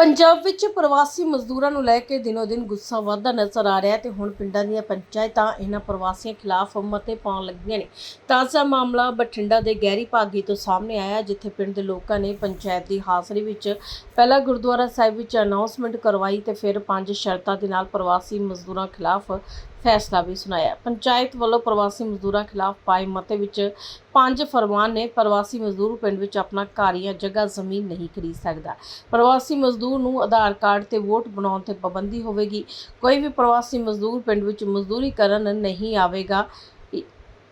ਪੰਜਾਬ ਵਿੱਚ ਪ੍ਰਵਾਸੀ ਮਜ਼ਦੂਰਾਂ ਨੂੰ ਲੈ ਕੇ ਦਿਨੋ ਦਿਨ ਗੁੱਸਾ ਵੱਧਦਾ ਨਜ਼ਰ ਆ ਰਿਹਾ ਹੈ ਤੇ ਹੁਣ ਪਿੰਡਾਂ ਦੀਆਂ ਪੰਚਾਇਤਾਂ ਇਹਨਾਂ ਪ੍ਰਵਾਸੀਆਂ ਖਿਲਾਫ ਮਤੇ ਪਾਉਣ ਲੱਗੀਆਂ ਨੇ। ਤਾਜ਼ਾ ਮਾਮਲਾ ਬਠਿੰਡਾ ਦੇ ਗਹਿਰੀ ਭਾਗੀ ਤੋਂ ਸਾਹਮਣੇ ਆਇਆ ਜਿੱਥੇ ਪਿੰਡ ਦੇ ਲੋਕਾਂ ਨੇ ਪੰਚਾਇਤ ਦੀ ਹਾਜ਼ਰੀ ਵਿੱਚ ਪਹਿਲਾਂ ਗੁਰਦੁਆਰਾ ਸਾਹਿਬ ਵਿੱਚ ਅਨਾਉਂਸਮੈਂਟ ਕਰਵਾਈ ਤੇ ਫਿਰ ਪੰਜ ਸ਼ਰਤਾਂ ਦੇ ਨਾਲ ਪ੍ਰਵਾਸੀ ਮਜ਼ਦੂਰਾਂ ਖਿਲਾਫ ਫੈਸਲਾ ਵੀ ਸੁਣਾਇਆ। ਪੰਚਾਇਤ ਵੱਲੋਂ ਪ੍ਰਵਾਸੀ ਮਜ਼ਦੂਰਾਂ ਖਿਲਾਫ ਪਾਏ ਮਤੇ ਵਿੱਚ ਪੰਜ ਫਰਮਾਨ ਨੇ ਪ੍ਰਵਾਸੀ ਮਜ਼ਦੂਰ ਪਿੰਡ ਵਿੱਚ ਆਪਣਾ ਘਰ ਜਾਂ ਜਗ੍ਹਾ ਜ਼ਮੀਨ ਨਹੀਂ ਖਰੀਦ ਸਕਦਾ। ਪ੍ਰਵਾਸੀ ਮਜ਼ਦੂਰ ਨੂੰ ਆਧਾਰ ਕਾਰਡ ਤੇ ਵੋਟ ਬਣਾਉਣ ਤੇ ਪਾਬੰਦੀ ਹੋਵੇਗੀ। ਕੋਈ ਵੀ ਪ੍ਰਵਾਸੀ ਮਜ਼ਦੂਰ ਪਿੰਡ ਵਿੱਚ ਮਜ਼ਦੂਰੀ ਕਰਨ ਨਹੀਂ ਆਵੇਗਾ,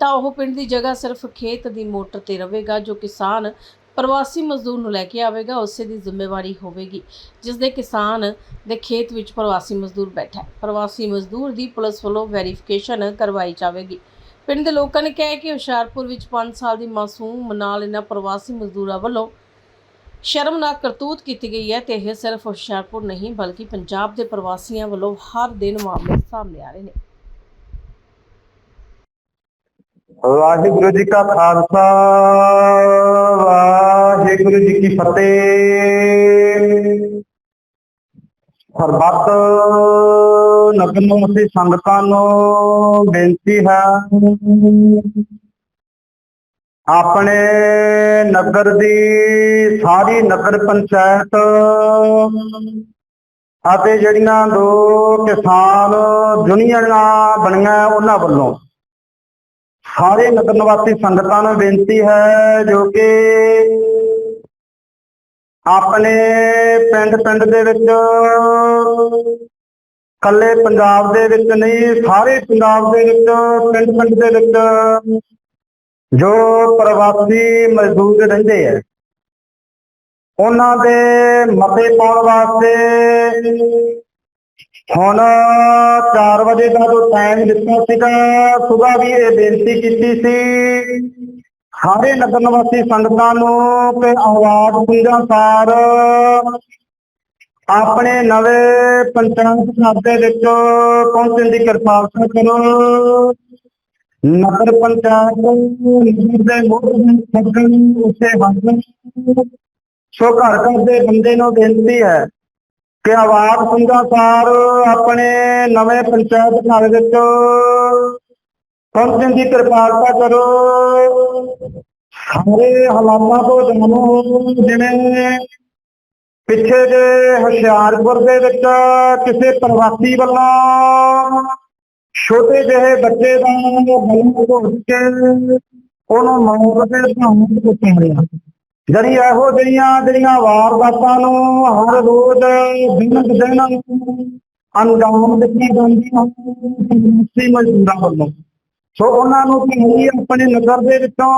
ਤਾਂ ਉਹ ਪਿੰਡ ਦੀ ਜਗ੍ਹਾ ਸਿਰਫ ਖੇਤ ਦੀ ਮੋਟਰ ਤੇ ਰਹੇਗਾ, ਜੋ ਕਿਸਾਨ ਪ੍ਰਵਾਸੀ ਮਜ਼ਦੂਰ ਨੂੰ ਲੈ ਕੇ ਆਵੇਗਾ, ਉਸੇ ਦੀ ਜ਼ਿੰਮੇਵਾਰੀ ਹੋਵੇਗੀ। ਜਿਸ ਦੇ ਕਿਸਾਨ ਦੇ ਖੇਤ ਵਿੱਚ ਪ੍ਰਵਾਸੀ ਮਜ਼ਦੂਰ ਬੈਠਾ ਹੈ। ਪ੍ਰਵਾਸੀ ਮਜ਼ਦੂਰ ਦੀ ਪੁਲਿਸ ਵੱਲੋਂ ਵੈਰੀਫਿਕੇਸ਼ਨ ਕਰਵਾਈ ਜਾਵੇਗੀ। ਪਿੰਡ ਦੇ ਲੋਕਾਂ ਨੇ ਕਿਹਾ ਕਿ ਹੁਸ਼ਿਆਰਪੁਰ ਵਿੱਚ 5 ਸਾਲ ਦੀ ਮਾਸੂਮ ਨਾਲ ਇਹਨਾਂ ਪ੍ਰਵਾਸੀ ਮਜ਼ਦੂਰਾਂ ਵੱਲੋਂ ਸ਼ਰਮਨਾਕ ਕਰਤੂਤ ਕੀਤੀ ਗਈ ਹੈ ਤੇ ਇਹ ਸਿਰਫ ਹੁਸ਼ਿਆਰਪੁਰ ਨਹੀਂ, ਬਲਕਿ ਪੰਜਾਬ ਦੇ ਪ੍ਰਵਾਸੀਆਂ ਵੱਲੋਂ ਹਰ ਦਿਨ ਮਾਮਲੇ ਸਾਹਮਣੇ ਆ ਰਹੇ ਨੇ। ਵਾਹਿਗੁਰੂ ਜੀ ਕਾ ਖਾਲਸਾ ਵਾਹਿਗੁਰੂ ਜੀ, ਕੀ ਫਤਿਹ। ਸਰਬੱਤ ਨਗਰ ਸੰਗਤਾਂ ਨੂੰ ਬੇਨਤੀ ਹੈ, ਆਪਣੇ ਨਗਰ ਦੀ ਸਾਰੀ ਨਗਰ ਪੰਚਾਇਤ ਅਤੇ ਜਿਹੜੀਆਂ ਦੋ ਕਿਸਾਨ ਯੂਨੀਅਨਾਂ ਬਣੀਆਂ ਉਹਨਾਂ ਵੱਲੋਂ ਸਾਰੇ ਨਗਰ ਨਿਵਾਸੀ ਸੰਗਤਾਂ ਨੂੰ ਬੇਨਤੀ ਹੈ ਜੋ ਕਿ ਆਪਣੇ ਪਿੰਡ ਪਿੰਡ ਦੇ ਵਿੱਚ ਕੱਲੇ ਪੰਜਾਬ ਦੇ ਵਿੱਚ ਨਹੀਂ, ਸਾਰੇ ਪੰਜਾਬ ਦੇ ਵਿੱਚ, ਪਿੰਡ ਪਿੰਡ ਦੇ ਵਿੱਚ ਜੋ ਪ੍ਰਵਾਸੀ ਮਜ਼ਦੂਰ ਰਹਿੰਦੇ ਆ, ਉਹਨਾਂ ਦੇ ਮਤੇ ਪਾਉਣ ਵਾਸਤੇ ਹੁਣ 4 ਵਜੇ ਦਾ ਜੋ ਟਾਈਮ ਦਿੱਤਾ ਸੀਗਾ ਸਵੇਰ ਵੀ ਇਹ ਬੇਨਤੀ ਕੀਤੀ ਸੀ ਸਾਰੇ ਨਗਰ ਨਿਵਾਸੀ ਸੰਗਤਾਂ ਨੂੰ ਤੇ ਆਵਾਜ਼ ਪੁੰਜਾਸਾਰ ਆਪਣੇ ਨਵੇਂ ਪੰਚਾਇਤ ਘਰ ਦੇ ਵਿੱਚ ਪਹੁੰਚਣ ਦੀ ਕਿਰਪਾਲਤਾ ਕਰੋ। ਨਗਰ ਪੰਚਾਇਤ ਨਗਰ ਦੇ ਮੁੱਖ ਸੱਜਣ ਉਸੇ ਹਾਜ਼ਰ ਸੋ ਘਰ ਘਰ ਦੇ ਬੰਦੇ ਨੂੰ ਬੇਨਤੀ ਹੈ ਕਿ ਆਵਾਜ਼ ਸੰਗਾਸਾਰ ਆਪਣੇ ਨਵੇਂ ਪੰਚਾਇਤ ਘਰ ਵਿੱਚ ਪਹੁੰਚਣ ਦੀ ਕਿਰਪਾਲਤਾ ਕਰੋ। ਸਾਰੇ ਹਾਲਾਤਾਂ ਤੋਂ ਜਾਣੋ, ਜਿਵੇਂ ਪਿੱਛੇ ਜੇ ਹੁਸ਼ਿਆਰਪੁਰ ਦੇ ਵਿੱਚ ਕਿਸੇ ਪ੍ਰਵਾਸੀ ਵੱਲੋਂ ਛੋਟੇ ਜਿਹੇ ਬੱਚੇ ਦਾ ਬਲੂ ਘੋਟ ਕੇ ਉਹਨੂੰ ਮੌਤ ਦੇ ਭਾਵੇਂ ਕੁੱਟਿਆ ਜਿਹੜੀ ਇਹੋ ਜਿਹੀਆਂ, ਜਿਹੜੀਆਂ ਵਾਰਦਾਤਾਂ ਨੂੰ ਹਰ ਰੋਜ਼ ਦਿਨ ਦਿਨ ਅੰਜਾਮ ਦਿੱਤੀ ਜਾਂਦੀ ਹੈ ਮਜ਼ਦੂਰਾਂ ਵੱਲੋਂ ਸੋ ਉਹਨਾਂ ਨੂੰ ਕੀ ਆਪਣੇ ਨਗਰ ਦੇ ਵਿੱਚੋਂ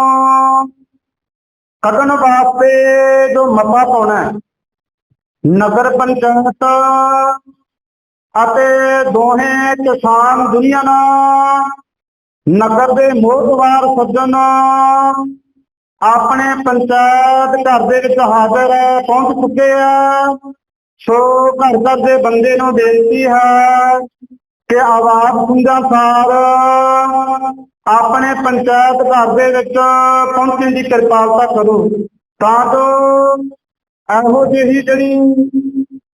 ਕੱਢਣ ਵਾਸਤੇ ਜੋ ਮਤਾ ਪਾਉਣਾ ਨਗਰ ਪੰਚਾਇਤ ਅਤੇ ਦੋਹੇ ਕਿਸਾਨ ਦੁਨੀਆ ਨਗਰ ਦੇ ਮੋਹਤਵਾਰ ਸੱਜਣ ਆਪਣੇ ਪੰਚਾਇਤ ਘਰ ਦੇ ਵਿੱਚ ਹਾਜ਼ਰ ਪਹੁੰਚ ਚੁੱਕੇ ਆ। ਸੋ ਘਰ ਘਰ ਦੇ ਬੰਦੇ ਨੂੰ ਬੇਨਤੀ ਹੈ ਕਿ ਆਵਾਜ਼ ਸੁਣਦਾ ਸਾਰ। ਆਪਣੇ ਪੰਚਾਇਤ ਘਰ ਦੇ ਵਿੱਚ ਪਹੁੰਚਣ ਦੀ ਕਿਰਪਾਲਤਾ ਕਰੋ। ਤਾਂ ਜੋ ਇਹੋ ਜਿਹੀ ਜਿਹੜੀ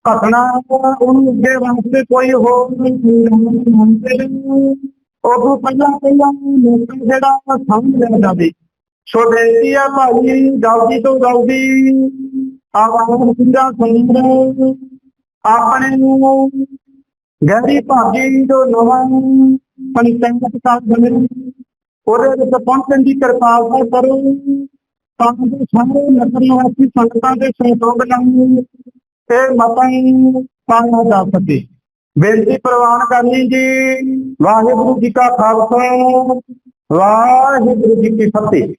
ਘਟਨਾ ਉਹਨੂੰ ਅੱਗੇ ਵਾਸਤੇ ਕੋਈ ਹੋਰ ਉਦੋਂ ਪਹਿਲਾਂ ਪਹਿਲਾਂ ਲੋਕਾਂ ਜਿਹੜਾ ਸਮਝ ਲਿਆ ਜਾਵੇ। ਸੋ ਬੇਨਤੀ ਹੈ ਭਾਈ? ਜਲਦੀ ਤੋਂ ਜਲਦੀ ਆਵਾਜ਼ ਸੁਣਦਾ ਸੁਣਦਾ ਆਪਣੇ ਨੂੰ ਗਹਿਰੀ ਭਾਗੀ ਜੋ ਨਵਾਂ ਪੰਚਾਇਤ ਸਾਥ ਬਣੇ ਉਹਦੇ ਵਿੱਚ ਪਹੁੰਚਣ ਦੀ ਕਿਰਪਾਲਤਾ ਕਰੋ, ਤਾਂ ਜੋ ਸਾਰੇ ਨਗਰ ਨਿਵਾਸੀ ਸੰਗਤਾਂ ਦੇ ਸਹਿਯੋਗ ਨਾਲ ਤੇ ਮਤਾਂ ਪਾਇਆ ਜਾ ਸਕੇ। ਬੇਨਤੀ ਪ੍ਰਵਾਨ ਕਰਨੀ ਜੀ, ਵਾਹਿਗੁਰੂ ਜੀ ਕਾ ਖਾਲਸਾ, ਵਾਹਿਗੁਰੂ ਜੀ ਕੀ ਫਤਿਹ।